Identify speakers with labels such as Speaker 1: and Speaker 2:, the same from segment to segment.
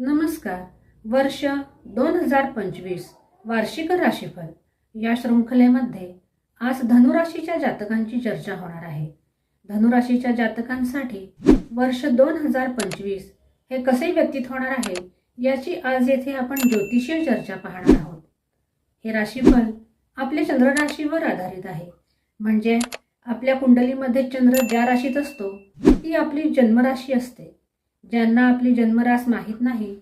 Speaker 1: नमस्कार. वर्ष दोन हजार पंचवीस वार्षिक राशीफल या शृंखलेमध्ये आज धनुराशीच्या जातकांची चर्चा होणार आहे. धनुराशीच्या जातकांसाठी वर्ष दोन हजार पंचवीस हे कसे व्यतीत होणार आहे याची आज येथे आपण ज्योतिषीय चर्चा पाहणार आहोत. हे राशीफल आपल्या चंद्रराशीवर आधारित आहे. म्हणजे आपल्या कुंडलीमध्ये चंद्र ज्या राशीत असतो ती आपली जन्मराशी असते. ज्यांना आपली जन्मरास माहीत नाही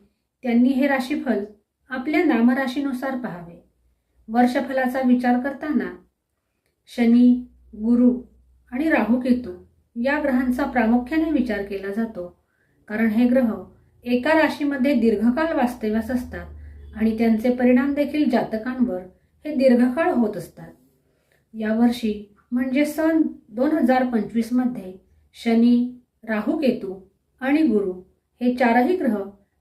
Speaker 1: त्यांनी हे राशीफल आपल्या नामराशीनुसार पहावे. वर्षफलाचा विचार करताना शनी गुरु आणि राहू केतू या ग्रहांचा प्रामुख्याने विचार केला जातो. कारण हे ग्रह एका राशीमध्ये दीर्घकाळ वास्तव्यास असतात आणि त्यांचे परिणाम देखील जातकांवर हे दीर्घकाळ होत असतात. यावर्षी म्हणजे सन दोन हजार पंचवीसमध्ये शनी राहू केतू आणि गुरु हे चारही ग्रह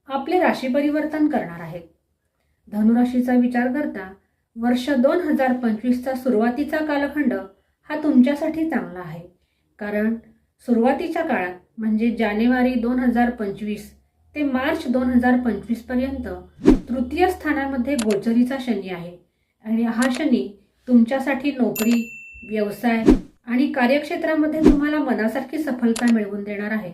Speaker 1: आपले राशी परिवर्तन करणार आहेत. धनुराशीचा विचार करता वर्ष दोन हजार पंचवीसचा सुरुवातीचा कालखंड हा तुमच्यासाठी चांगला आहे. कारण सुरुवातीच्या काळात म्हणजे जानेवारी दोन हजार पंचवीस ते मार्च दोन हजार पंचवीसपर्यंत तृतीय स्थानामध्ये गोचरीचा शनी आहे. आणि हा शनी तुमच्यासाठी नोकरी व्यवसाय आणि कार्यक्षेत्रामध्ये तुम्हाला मनासारखी सफलता मिळवून देणार आहे.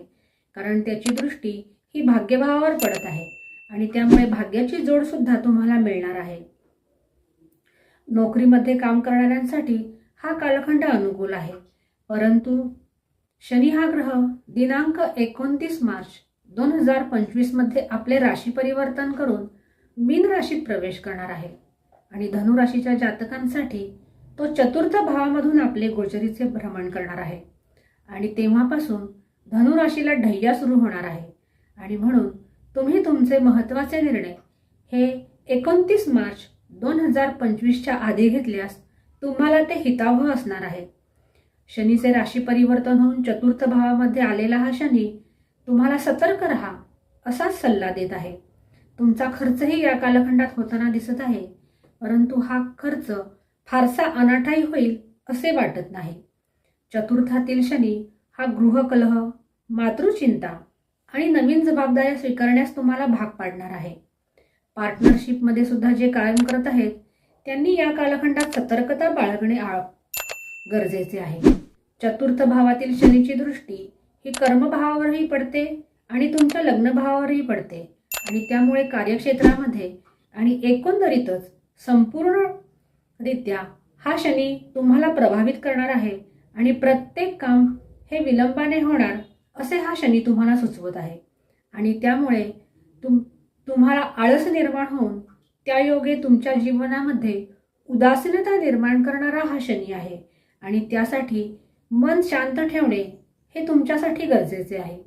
Speaker 1: कारण त्याची दृष्टी ही भाग्यभावावर पडत आहे आणि त्यामुळे भाग्याची जोड सुद्धा तुम्हाला मिळणार आहे. नोकरीमध्ये काम करणाऱ्यांसाठी हा कालखंड अनुकूल आहे. परंतु शनी हा ग्रह दिनांक एकोणतीस मार्च दोन हजार पंचवीसमध्ये आपले राशी परिवर्तन करून मीन राशीत प्रवेश करणार आहे. आणि धनुराशीच्या जातकांसाठी तो चतुर्थ भावामधून आपले गोचरीचे भ्रमण करणार आहे. आणि तेव्हापासून धनुराशीला ढय्या सुरू होणार आहे. आणि म्हणून तुम्ही तुमचे महत्त्वाचे निर्णय हे एकोणतीस मार्च दोन हजार पंचवीसच्या आधी घेतल्यास तुम्हाला ते हितावह असणार आहे. शनीचे राशी परिवर्तन होऊन चतुर्थ भावामध्ये आलेला हा शनी तुम्हाला सतर्क राहा असाच सल्ला देत आहे. तुमचा खर्चही या कालखंडात होताना दिसत आहे परंतु हा खर्च फारसा अनाठाई होईल असे वाटत नाही. चतुर्थातील शनी हा गृहकलह मातृचिंता आणि नवीन जबाबदाऱ्या स्वीकारण्यास तुम्हाला भाग पाडणार आहे. पार्टनरशिपमध्ये सुद्धा जे कायम करत आहेत त्यांनी या कालखंडात सतर्कता बाळगणे आळ गरजेचे आहे. चतुर्थ भावातील शनीची दृष्टी ही कर्मभावावरही पडते आणि तुमच्या लग्नभावावरही पडते. आणि त्यामुळे कार्यक्षेत्रामध्ये आणि एकंदरीतच संपूर्णरित्या हा शनी तुम्हाला प्रभावित करणार आहे आणि प्रत्येक काम हे विलंबाने होणार असे हा शनी तुम्हाला सुचवत आहे. आणि त्यामुळे तुम तुम्हाला आळस निर्माण होऊन त्या योगे तुमच्या जीवनामध्ये उदासीनता निर्माण करणारा हा शनी आहे. आणि त्यासाठी मन शांत ठेवणे हे तुमच्यासाठी गरजेचे आहे.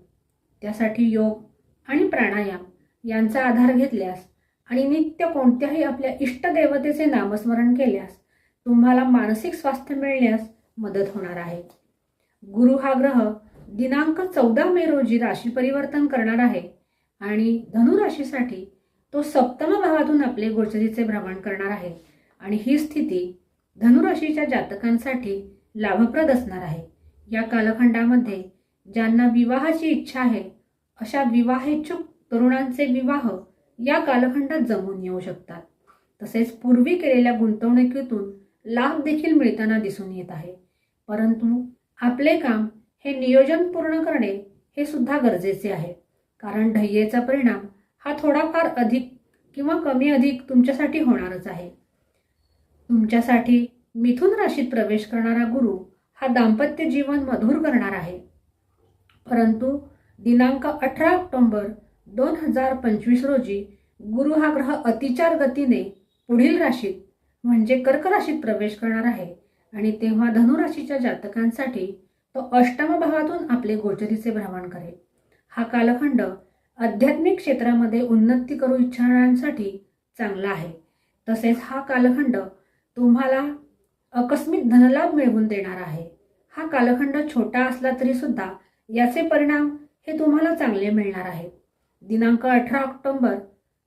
Speaker 1: त्यासाठी योग आणि प्राणायाम यांचा आधार घेतल्यास आणि नित्य कोणत्याही आपल्या इष्टदेवतेचे नामस्मरण केल्यास तुम्हाला मानसिक स्वास्थ्य मिळण्यास मदत होणार आहे. गुरु हा ग्रह दिनांक चौदा मे रोजी राशी परिवर्तन करणार आहे. आणि धनुराशीसाठी तो सप्तम भावातून आपले गोचरीचे भ्रमण करणार आहे. आणि ही स्थिती धनुराशीच्या जातकांसाठी लाभप्रद असणार आहे. या कालखंडामध्ये ज्यांना विवाहाची इच्छा आहे अशा विवाहेच्छुक तरुणांचे विवाह या कालखंडात जमून येऊ शकतात. तसेच पूर्वी केलेल्या गुंतवणुकीतून लाभ देखील मिळताना दिसून येत आहे. परंतु आपले काम हे नियोजन पूर्ण करणे हे सुद्धा गरजेचे आहे. कारण ढय्येचा परिणाम हा थोडाफार अधिक किंवा कमी अधिक तुमच्यासाठी होणारच आहे. तुमच्यासाठी मिथुन राशीत प्रवेश करणारा गुरु हा दाम्पत्य जीवन मधुर करणार आहे. परंतु दिनांक अठरा ऑक्टोंबर दोन हजार पंचवीस रोजी गुरु हा ग्रह अतिचार गतीने पुढील राशीत म्हणजे कर्क राशीत प्रवेश करणार आहे. आणि तेव्हा धनुराशीच्या जातकांसाठी तो अष्टम भावातून आपले गोचरीचे भ्रमण करेल. हा कालखंड आध्यात्मिक क्षेत्रामध्ये उन्नती करू इच्छिणाऱ्यांसाठी चांगला आहे. तसेच हा कालखंड तुम्हाला आकस्मिक धनलाभ मिळवून देणार आहे. हा कालखंड छोटा असला तरी सुद्धा याचे परिणाम हे तुम्हाला चांगले मिळणार आहेत दिनांक अठरा ऑक्टोंबर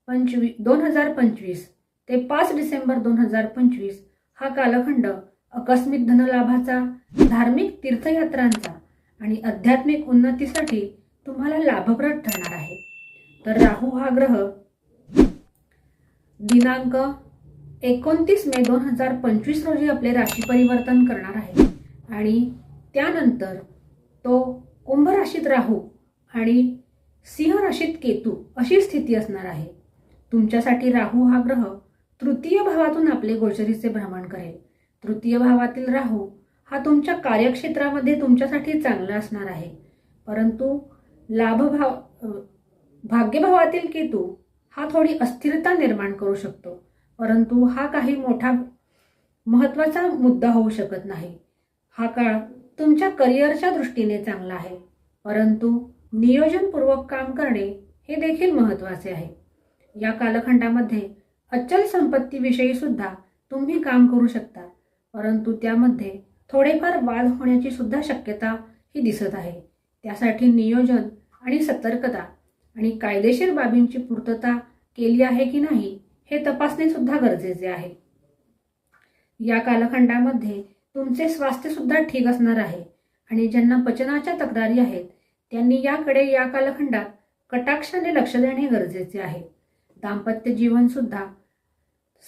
Speaker 1: पंचवी दोन हजार पंचवीस ते पाच डिसेंबर दोन हजार पंचवीस हा कालखंड आकस्मिक धनलाभाचा धार्मिक तीर्थयात्रांचा आणि आध्यात्मिक उन्नतीसाठी तुम्हाला लाभप्रद ठरणार आहे. तर राहू हा ग्रह दिनांक एकोणतीस मे दोन हजार पंचवीस रोजी आपले राशी परिवर्तन करणार आहे. आणि त्यानंतर तो कुंभ राशीत राहू आणि सिंह राशीत केतू अशी स्थिती असणार आहे. तुमच्यासाठी राहू हा ग्रह तृतीय भावातून आपले गोचरीचे भ्रमण करेल. तृतीय भावातील राहू हा तुमच्या कार्यक्षेत्रामध्ये तुमच्यासाठी चांगला असणार आहे. परंतु लाभभाव भाग्यभावातील केतू हा थोडी अस्थिरता निर्माण करू शकतो. परंतु हा काही मोठा महत्त्वाचा मुद्दा होऊ शकत नाही. हा काळ तुमच्या करिअरच्या दृष्टीने चांगला आहे. परंतु नियोजनपूर्वक काम करणे हे देखील महत्त्वाचे आहे. या कालखंडामध्ये अचल संपत्तीविषयी सुद्धा तुम्ही काम करू शकता. परंतु त्यामध्ये थोडेफार वाद होण्याची सुद्धा शक्यता ही दिसत आहे. त्यासाठी नियोजन आणि सतर्कता आणि कायदेशीर बाबींची पूर्तता केली आहे की नाही हे तपासणे सुद्धा गरजेचे आहे. या कालखंडामध्ये तुमचे स्वास्थ्य सुद्धा ठीक असणार आहे आणि ज्यांना पचनाच्या तक्रारी आहेत त्यांनी याकडे या कालखंडात कटाक्षाने लक्ष देणे गरजेचे आहे. दाम्पत्य जीवन सुद्धा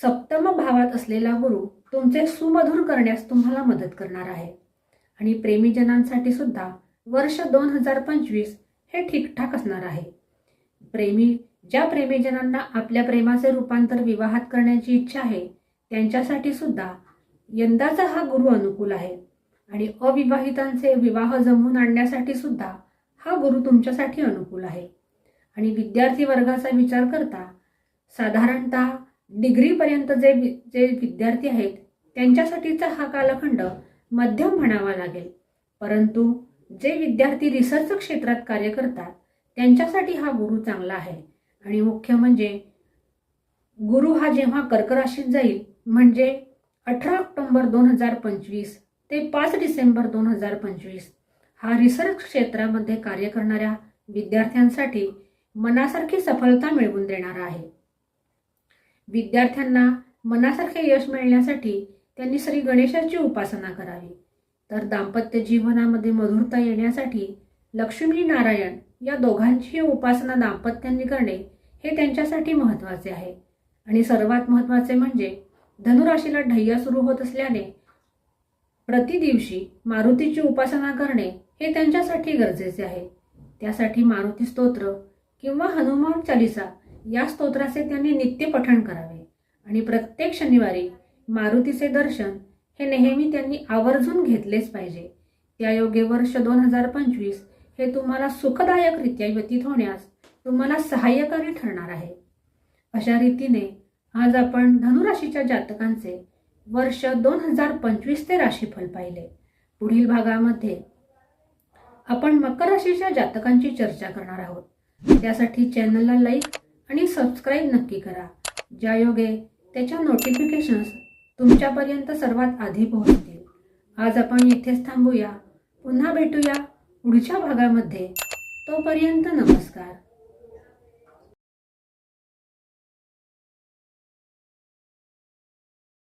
Speaker 1: सप्तम भावात असलेला गुरु तुमचे सुमधुर करण्यास तुम्हाला मदत करणार आहे. आणि प्रेमीजनांसाठी सुद्धा वर्ष दोन हजार पंचवीस हे ठीकठाक असणार आहे. प्रेमी ज्या प्रेमीजनांना आपल्या प्रेमाचे रूपांतर विवाहात करण्याची इच्छा आहे त्यांच्यासाठी सुद्धा यंदाचा हा गुरु अनुकूल आहे. आणि अविवाहितांचे विवाह जमवून आणण्यासाठी सुद्धा हा गुरु तुमच्यासाठी अनुकूल आहे. आणि विद्यार्थी वर्गाचा विचार करता साधारणतः डिग्रीपर्यंत जे जे विद्यार्थी आहेत त्यांच्यासाठीचा हा कालखंड मध्यम म्हणावा लागेल. परंतु जे विद्यार्थी रिसर्च क्षेत्रात कार्य करतात त्यांच्यासाठी हा गुरु चांगला आहे. आणि मुख्य म्हणजे गुरु हा जेव्हा कर्कराशीत जाईल म्हणजे अठरा ऑक्टोंबर दोन हजार पंचवीस ते पाच डिसेंबर दोन हजार पंचवीस हा रिसर्च क्षेत्रामध्ये कार्य करणाऱ्या विद्यार्थ्यांसाठी मनासारखी सफलता मिळवून देणारा आहे. विद्यार्थ्यांना मनासारखे यश मिळण्यासाठी त्यांनी श्री गणेशाची उपासना करावी. तर दाम्पत्य जीवनामध्ये मधुरता येण्यासाठी लक्ष्मी नारायण या दोघांची उपासना दाम्पत्यांनी करणे हे त्यांच्यासाठी महत्त्वाचे आहे. आणि सर्वात महत्त्वाचे म्हणजे धनुराशीला ढय्या सुरू होत असल्याने प्रतिदिवशी मारुतीची उपासना करणे हे त्यांच्यासाठी गरजेचे आहे. त्यासाठी मारुती स्तोत्र किंवा हनुमान चालिसा या स्तोत्राचे त्यांनी नित्य पठण करावे. आणि प्रत्येक शनिवारी मारुतीचे दर्शन हे नेहमी त्यांनी आवर्जून घेतलेच पाहिजे. त्यायोगे वर्ष दोन हजार पंचवीस हे तुम्हाला सुखदायकरित्या व्यतीत होण्यास तुम्हाला सहाय्यकारी ठरणार आहे. अशा रीतीने आज आपण धनुराशीच्या जातकांचे वर्ष दोन हजार पंचवीस ते राशीफल पाहिले. पुढील भागामध्ये आपण मकर राशीच्या जातकांची चर्चा करणार आहोत. त्यासाठी चॅनलला लाईक आणि सबस्क्राईब नक्की करा. ज्यायोगे त्याच्या नोटिफिकेशन्स तुमच्यापर्यंत सर्वात आधी पोहोचतील. आज आपण येथेच थांबूया. पुन्हा भेटूया पुढच्या भागामध्ये. तोपर्यंत नमस्कार.